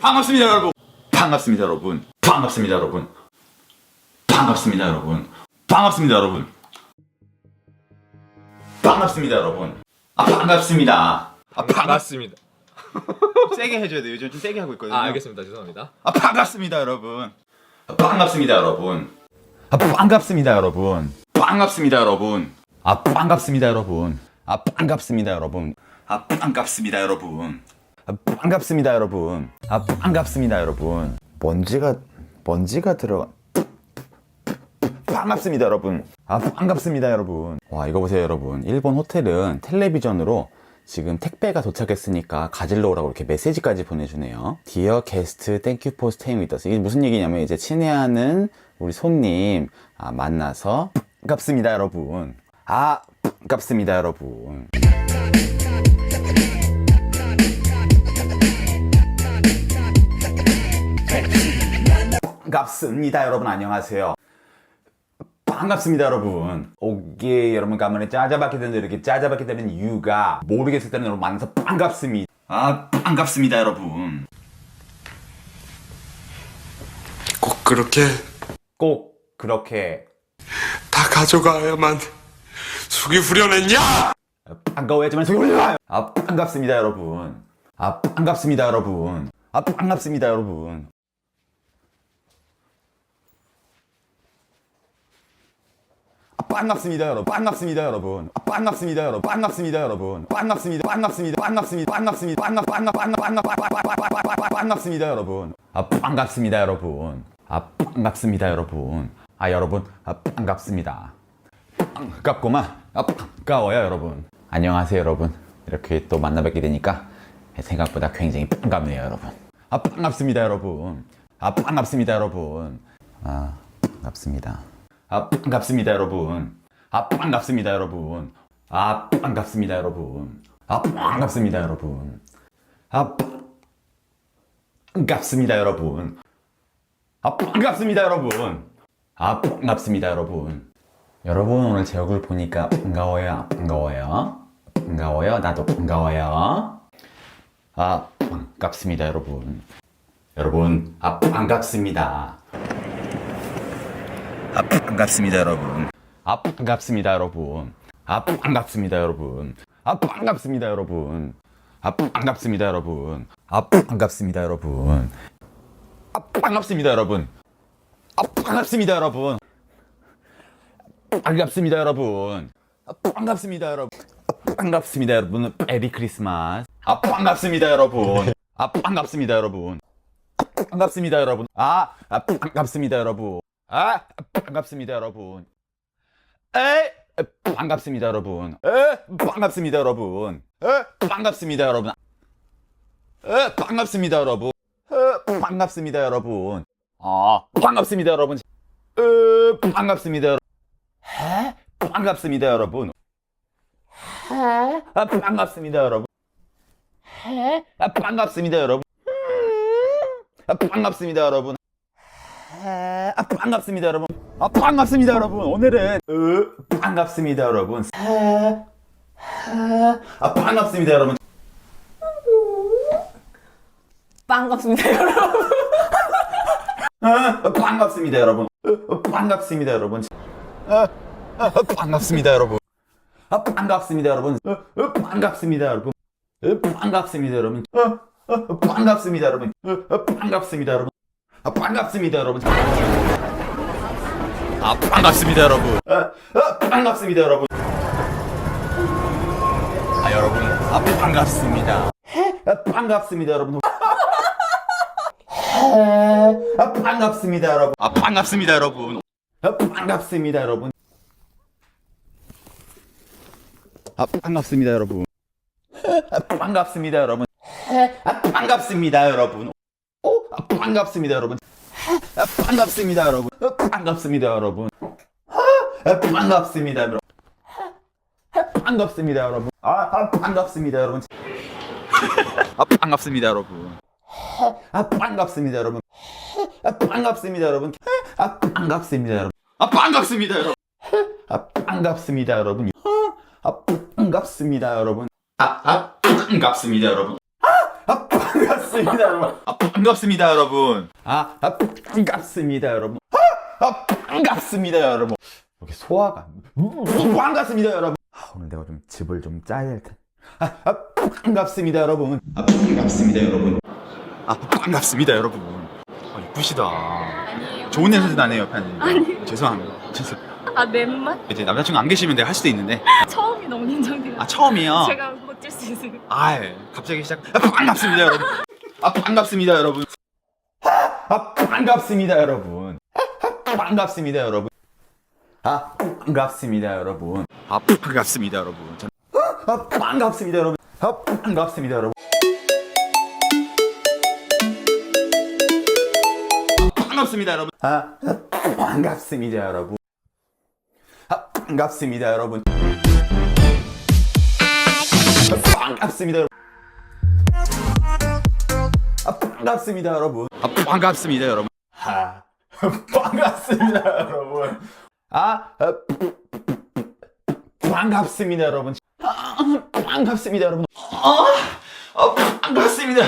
반갑습니다 여러분 반갑습니다 여러분 반갑습니다 여러분 반갑습니다 여러분 반갑습니다 여러분 반갑습니다 여러분 아 반갑습니다 아 반갑 반갑습니다. 세게 해줘야 돼요 요즘 좀 세게 하고 있거든요 아 알겠습니다. 죄송합니다. 아 반갑습니다 여러분 아, 반갑습니다 여러분 아 반갑습니다 여러분 반갑습니다 여러분 아 반갑습니다 여러분 아 반갑습니다 여러분 아 반갑습니다 여러분 아 반갑습니다 여러분. 아 반갑습니다 여러분. 먼지가 먼지가 들어가. 반갑습니다 여러분. 아 반갑습니다 여러분. 와 이거 보세요 여러분. 일본 호텔은 텔레비전으로 지금 택배가 도착했으니까 가질러 오라고 이렇게 메시지까지 보내주네요. Dear guest, thank you for staying with us. 이게 무슨 얘기냐면 이제 친애하는 우리 손님 아, 만나서 반갑습니다 여러분. 아 반갑습니다 여러분 반갑습니다 여러분. 안녕하세요. 반갑습니다 여러분. 오케이 여러분 가만히 짜자받게 되는데 이렇게 짜자받게 되는 이유가 모르겠을 때는 여러분 만나서 반갑습니다. 아 반갑습니다 여러분. 꼭 그렇게 꼭 그렇게 다 가져가야만 속이 후련했냐? 반가워야지만 속이 올라요. 아 반갑습니다 여러분. 아 반갑습니다 여러분. 아 반갑습니다 여러분 아, 반갑습니다 여러분. 반갑습니다 여러분. 아, 반갑습니다 여러분. 반갑습니다 여러분. 반갑습니다 반갑습니다 반갑습니다 반갑습니다 반갑 반갑 반갑 반갑 반갑 반갑습니다 여러분. 아 반갑습니다 여러분. 아 반갑습니다 여러분. 아 여러분. 아 반갑습니다. 반갑구만. 아 반가워요 여러분. 안녕하세요 여러분. 이렇게 또 만나 뵙게 되니까 생각보다 굉장히 반갑네요 여러분. 아 반갑습니다 여러분. 아 반갑습니다 여러분. 아 반갑습니다 아 반갑습니다 여러분. 아 반갑습니다 여러분. 아 반갑습니다 여러분. 아 반갑습니다 여러분. 아 반갑습니다 여러분. 아 반갑습니다 여러분. 아 반갑습니다 여러분. 여러분 오늘 제 얼굴 보니까 반가워요 반가워요? 반가워요? 나도 반가워요. 아 반갑습니다 여러분. 여러분 아 반갑습니다 아 반갑습니다 여러분 아 반갑습니다 여러분 아 반갑습니다 여러분 아 반갑습니다 여러분 아 반갑습니다 여러분 아 반갑습니다 여러분 아 반갑습니다 여러분 아 반갑습니다 여러분 반갑습니다 여러분 아, 반갑습니다 여러분 아, 반갑습니다 여러분 메리 크리스마스 아 반갑습니다 여러분 아 반갑습니다 여러분 아, 반갑습니다 여러분 아, 아 반갑습니다 여러분 아 반갑습니다 여러분 에 반갑습니다 여러분 에 반갑습니다 여러분 에 반갑습니다 여러분 에 반갑습니다 여러분 에 반갑습니다 여러분 아 반갑습니다 여러분 에 반갑습니다 여러분 에 반갑습니다 여러분 에 아, 반갑습니다 여러분 에 아, 반갑습니다 여러분 아, 반갑습니다 여러분 에, 아, 반갑습니다 여러분 아 반갑습니다 여러분 오늘은 으, 반갑습니다 여러분 에, 에, 아 반갑습니다 여러분 반갑습니다 여러분 아, 반갑습니다 여러분 어, 반갑습니다 여러분 아, 아, 반갑습니다 여러분 아, 반갑습니다 여러분 어, 어, 반갑습니다 여러분 어, 반갑습니다 여러분 어, 어, 반갑습니다 여러분 어, 어, 반갑습니다 여러분 아, 반갑습니다 여러분 아 반갑습니다 여러분 아, 아, 반갑습니다 여러분 아 여러분 아 반갑습니다 아, 반갑습니다 여러분 아, 반갑습니다, 여러분. 아, 반갑습니다, 여러분. 아, 반갑습니다, 여러분. 아, 반갑습니다, 여러분. 아, 반갑습니다, 여러분. 아, 반갑습니다, 여러분. 오, 아, 반갑습니다, 여러분. 아, 반갑습니다, 여러분. 아, 반갑습니다, 여러분. 아, 반갑습니다, 여러분. 아, 반갑습니다, 여러분. 아, 아, 반갑습니다, 여러분. 아, 반갑습니다, 여러분. 아 반갑습니다 여러분 아 반갑습니다 여러분 아 반갑습니다 여러분 아 반갑습니다 여러분 아 반갑습니다 여러분 아 반갑습니다 여러분 아, 아 반갑습니다 여러분 아 반갑습니다 반갑습니다 여러분. 아 반갑습니다 여러분. 아, 아 반갑습니다 여러분. 아, 아 반갑습니다 여러분. 이렇게 소화가 안- 반갑습니다 여러분. 아, 오늘 내가 좀 집을 좀 짜야 할 텐데. 아, 아 반갑습니다 여러분. 아 반갑습니다 여러분. 아 반갑습니다 여러분. 아 이쁘시다. 아니에요. 좋은 냄새 나네요 편님. 아니 죄송합니다. 죄송. 아, 넷만? 이제 남자친구 안 계시면 내가 할 수도 있는데. 처음이 너무 긴장돼요. 아 처음이요. 제가 버틸 수 있어요. 아, 예. 갑자기 시작. 아, 반갑습니다, 여러분. 아, 반갑습니다, 여러분. 아, 반갑습니다, 여러분. 아, 반갑습니다, 여러분. 아, 반갑습니다, 여러분. 아, 반갑습니다, 여러분. 전- 아, 반갑습니다, 여러분. 아, 반갑습니다, 여러분. 아, 반갑습니다, 여러분. 아, 반갑습니다, 여러분. 아, 반갑습니다, 여러분. 반갑습니다 여러분. 아, 반갑습니다 여러분. 아, 반갑습니다 여러분. 아, 반갑습니다 여러분. 아, 아, 반갑습니다 여러분. 아, 반갑습니다 여러분. 아, 아, 반갑습니다.